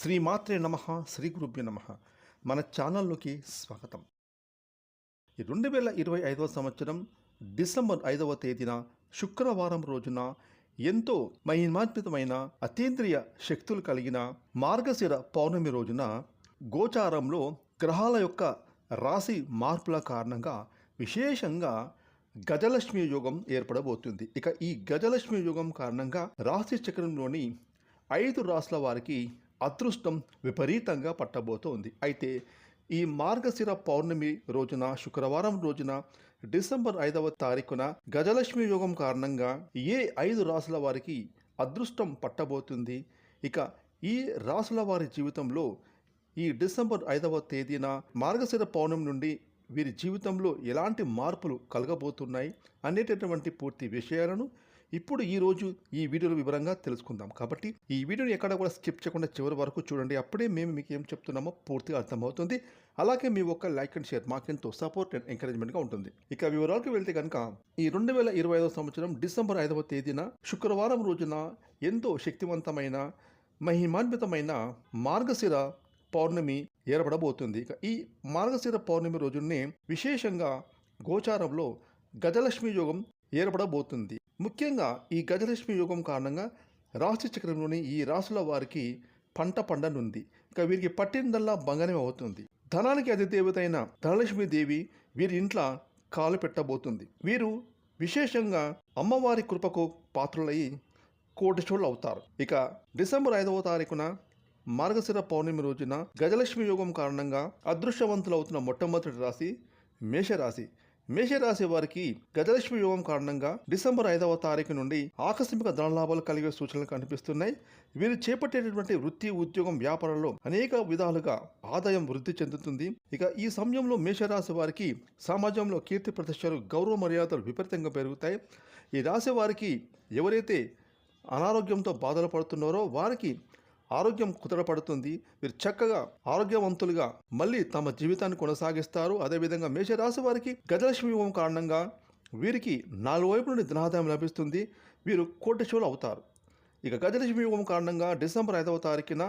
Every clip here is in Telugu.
శ్రీమాత్రే నమ శ్రీ గురుభ్య నమ. మన ఛానల్లోకి స్వాగతం. రెండు వేల ఇరవై ఐదవ సంవత్సరం డిసెంబర్ ఐదవ తేదీన శుక్రవారం రోజున ఎంతో మహిమాన్వితమైన అతీంద్రియ శక్తులు కలిగిన మార్గశిర పౌర్ణమి రోజున గోచారంలో గ్రహాల యొక్క రాశి మార్పుల కారణంగా విశేషంగా గజలక్ష్మి యోగం ఏర్పడబోతుంది. ఇక ఈ గజలక్ష్మి యోగం కారణంగా రాశి చక్రంలోని ఐదు రాసుల వారికి అదృష్టం విపరీతంగా పట్టబోతోంది. అయితే ఈ మార్గశిర పౌర్ణమి రోజున శుక్రవారం రోజున డిసెంబర్ ఐదవ తారీఖున గజలక్ష్మి యోగం కారణంగా ఏ ఐదు రాసుల వారికి అదృష్టం పట్టబోతుంది? ఇక ఈ రాసుల వారి జీవితంలో ఈ డిసెంబర్ ఐదవ తేదీన మార్గశిర పౌర్ణమి నుండి వీరి జీవితంలో ఎలాంటి మార్పులు కలగబోతున్నాయి? అనేటటువంటి పూర్తి విషయాలను ఇప్పుడు ఈరోజు ఈ వీడియోలో వివరంగా తెలుసుకుందాం. కాబట్టి ఈ వీడియోని ఎక్కడ కూడా స్కిప్ చేయకుండా చివరి వరకు చూడండి. అప్పుడే మేము మీకు ఏం చెప్తున్నామో పూర్తిగా అర్థమవుతుంది. అలాగే మీ ఒక్క లైక్ అండ్ షేర్ మాకెంతో సపోర్ట్ అండ్ ఎంకరేజ్మెంట్గా ఉంటుంది. ఇక వివరాలకు వెళ్తే కనుక ఈ రెండు వేల ఇరవై ఐదవ సంవత్సరం డిసెంబర్ ఐదవ తేదీన శుక్రవారం రోజున ఎంతో శక్తివంతమైన మహిమాన్వితమైన మార్గశిర పౌర్ణమి ఏర్పడబోతుంది. ఇక ఈ మార్గశిర పౌర్ణమి రోజునే విశేషంగా గోచారంలో గజలక్ష్మి యోగం ఏర్పడబోతుంది. ముఖ్యంగా ఈ గజలక్ష్మి యోగం కారణంగా రాశి చక్రంలోని ఈ రాశుల వారికి పంట పండనుంది. ఇక వీరికి పట్టిందల్లా బంగారం అవుతుంది. ధనానికి అధిదేవత అయిన ధనలక్ష్మి దేవి వీరి ఇంట్లో కాలు పెట్టబోతుంది. వీరు విశేషంగా అమ్మవారి కృపకు పాత్రులై కోటిచోళ్ళు అవుతారు. ఇక డిసెంబర్ ఐదవ తారీఖున మార్గశిర పౌర్ణమి రోజున గజలక్ష్మి యోగం కారణంగా అదృష్టవంతులవుతున్న మొట్టమొదటి రాశి మేషరాశి. మేషరాశి వారికి గజలక్ష్మి యోగం కారణంగా డిసెంబర్ ఐదవ తారీఖు నుండి ఆకస్మిక ధనలాభాలు కలిగే సూచనలు కనిపిస్తున్నాయి. వీరు చేపట్టేటటువంటి వృత్తి ఉద్యోగం వ్యాపారంలో అనేక విధాలుగా ఆదాయం వృద్ధి చెందుతుంది. ఇక ఈ సమయంలో మేషరాశి వారికి సమాజంలో కీర్తి ప్రతిష్టలు గౌరవ మర్యాదలు విపరీతంగా పెరుగుతాయి. ఈ రాశి వారికి ఎవరైతే అనారోగ్యంతో బాధలు పడుతున్నారో వారికి ఆరోగ్యం కుదరపడుతుంది. వీరు చక్కగా ఆరోగ్యవంతులుగా మళ్ళీ తమ జీవితాన్ని కొనసాగిస్తారు. అదేవిధంగా మేషరాశి వారికి గజలక్ష్మి యోగం కారణంగా వీరికి నాలుగు వైపు నుండి ధనాదాయం లభిస్తుంది. వీరు కోటేశ్వరులు అవుతారు. ఇక గజలక్ష్మి యోగం కారణంగా డిసెంబర్ ఐదవ తారీఖున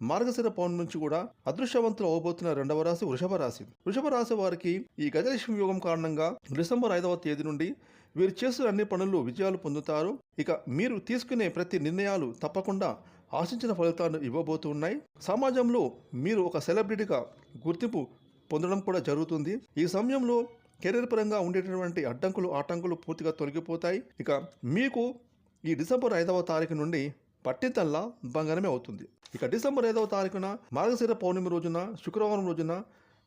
మార్గశిర పౌర్ణమి నుంచి కూడా అదృశ్యవంతులు అవబోతున్న రెండవ రాశి వృషభ రాశి. వృషభ రాశి వారికి ఈ గజలక్ష్మి యోగం కారణంగా డిసెంబర్ ఐదవ తేదీ నుండి వీరు చేస్తున్న అన్ని పనులు విజయాలు పొందుతారు. ఇక మీరు తీసుకునే ప్రతి నిర్ణయాలు తప్పకుండా ఆశించిన ఫలితాలను ఇవ్వబోతున్నాయి. సమాజంలో మీరు ఒక సెలబ్రిటీగా గుర్తింపు పొందడం కూడా జరుగుతుంది. ఈ సమయంలో కెరీర్ పరంగా ఉండేటటువంటి అడ్డంకులు ఆటంకులు పూర్తిగా తొలగిపోతాయి. ఇక మీకు ఈ డిసెంబర్ ఐదవ తారీఖు నుండి పట్టితల్లా బంగారమే అవుతుంది. ఇక డిసెంబర్ ఐదవ తారీఖున మార్గశిర పౌర్ణమి రోజున శుక్రవారం రోజున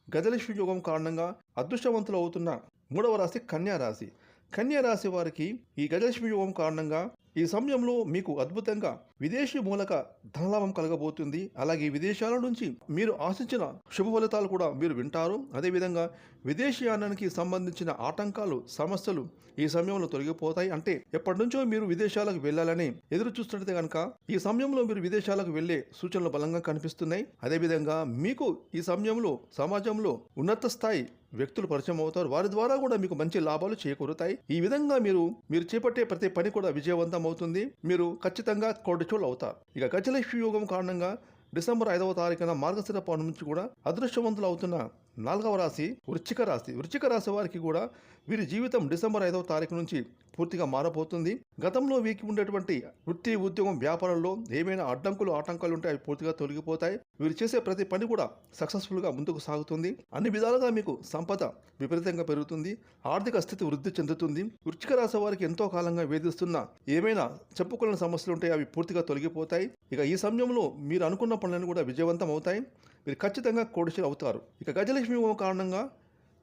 గజలక్ష్మి యోగం కారణంగా అదృష్టవంతులు అవుతున్న మూడవ రాశి కన్యా రాశి. కన్యా రాశి వారికి ఈ గజలక్ష్మి యోగం కారణంగా ఈ సమయంలో మీకు అద్భుతంగా విదేశీ మూలక ధనలాభం కలగబోతుంది. అలాగే విదేశాల నుంచి మీరు ఆశించిన శుభ ఫలితాలు కూడా మీరు వింటారు. అదేవిధంగా విదేశీయానానికి సంబంధించిన ఆటంకాలు సమస్యలు ఈ సమయంలో తొలగిపోతాయి. అంటే ఎప్పటి నుంచో మీరు విదేశాలకు వెళ్ళాలని ఎదురు చూస్తున్నట్టే కనుక ఈ సమయంలో మీరు విదేశాలకు వెళ్ళే సూచనలు బలంగా కనిపిస్తున్నాయి. అదేవిధంగా మీకు ఈ సమయంలో సమాజంలో ఉన్నత స్థాయి వ్యక్తులు పరిచయం అవుతారు. వారి ద్వారా కూడా మీకు మంచి లాభాలు చేకూరుతాయి. ఈ విధంగా మీరు మీరు చేపట్టే ప్రతి పని కూడా విజయవంతం అవుతుంది. మీరు ఖచ్చితంగా కోటిచోళ్ళు అవుతారు. ఇక గజలక్ష్మి యోగం కారణంగా డిసెంబర్ ఐదవ తారీఖున మార్గశిర పౌర్ణమి నుంచి కూడా అదృష్టవంతులు అవుతున్న నాలుగవ రాశి వృచ్చిక రాశి. వృచ్చిక రాశి వారికి కూడా వీరి జీవితం డిసెంబర్ ఐదవ తారీఖు నుంచి పూర్తిగా మారబోతుంది. గతంలో వీరికి ఉండేటువంటి వృత్తి ఉద్యోగం వ్యాపారంలో ఏమైనా అడ్డంకులు ఆటంకాలు ఉంటే అవి పూర్తిగా తొలగిపోతాయి. వీరు చేసే ప్రతి పని కూడా సక్సెస్ఫుల్గా ముందుకు సాగుతుంది. అన్ని విధాలుగా మీకు సంపద విపరీతంగా పెరుగుతుంది. ఆర్థిక స్థితి వృద్ధి చెందుతుంది. వృచ్చిక రాశి వారికి ఎంతో కాలంగా వేధిస్తున్న ఏమైనా చెప్పుకోలేని సమస్యలు ఉంటే అవి పూర్తిగా తొలగిపోతాయి. ఇక ఈ సమయంలో మీరు అనుకున్న పనులను కూడా విజయవంతం అవుతాయి. మీరు ఖచ్చితంగా కోడిశలు అవుతారు. ఇక గజలక్ష్మి హోమం కారణంగా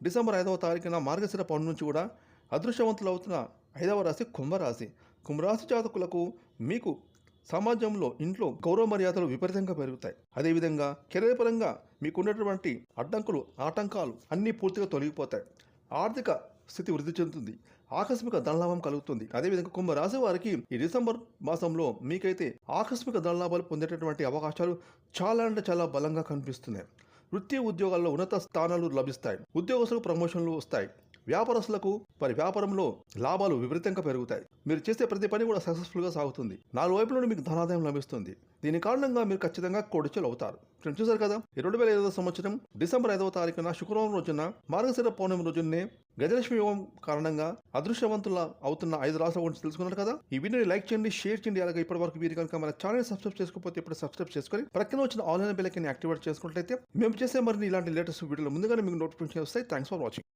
డిసెంబర్ ఐదవ తారీఖున మార్గశిర పౌర్ణమి నుంచి కూడా అదృష్టవంతులు అవుతున్న ఐదవ రాశి కుంభరాశి. కుంభరాశి జాతకులకు మీకు సమాజంలో ఇంట్లో గౌరవ మర్యాదలు విపరీతంగా పెరుగుతాయి. అదేవిధంగా కెరీర్ పరంగా మీకున్నటువంటి అడ్డంకులు ఆటంకాలు అన్నీ పూర్తిగా తొలగిపోతాయి. ఆర్థిక స్థితి వృద్ధి చెందుతుంది. ఆకస్మిక ధనలాభం కలుగుతుంది. అదేవిధంగా కుంభరాశి వారికి ఈ డిసెంబర్ మాసంలో మీకైతే ఆకస్మిక ధనలాభాలు పొందేటటువంటి అవకాశాలు చాలా అంటే చాలా బలంగా కనిపిస్తున్నాయి. వృత్తి ఉద్యోగాల్లో ఉన్నత స్థానాలు లభిస్తాయి. ఉద్యోగస్తులకు ప్రమోషన్లు వస్తాయి. వ్యాపారస్తులకు మరి వ్యాపారంలో లాభాలు విపరీతంగా పెరుగుతాయి. మీరు చేసే ప్రతి పని కూడా సక్సెస్ఫుల్గా సాగుతుంది. నాలుగు వైపుల నుండి మీకు ధనాదాయం లభిస్తుంది. దీని కారణంగా మీరు ఖచ్చితంగా కోడిచలు అవుతారు. ఫ్రెండ్స్ చూసారు కదా? రెండు వేల ఐదవ సంవత్సరం డిసెంబర్ ఐదవ తారీఖున శుక్రవారం రోజున మార్గశిర పౌర్ణమి రోజునే గజలక్ష్మి యోగం కారణంగా అదృష్టవంతుల అవుతున్న ఐదు రాష్ట్రాల గురించి తెలుసుకున్నారు కదా? ఈ వీడియోని లైక్ చేయండి షేర్ చేయండి. అలాగే ఇప్పటి వరకు మీరు కనుక మన ఛానల్ సబ్స్క్రైబ్ చేసుకోకపోతే ఇప్పుడు సబ్స్క్రైబ్ చేసుకొని ప్రక్కన వచ్చిన ఆన్లైన్ బెల్లైకన్ యాక్టివేట్ చేసుకున్నట్లయితే మేము చేసే మరిన్ని ఇలాంటి లేటెస్ట్ వీడియోలు ముందుగానే మీకు నోటిఫికేషన్ వస్తాయి. Thanks for watching.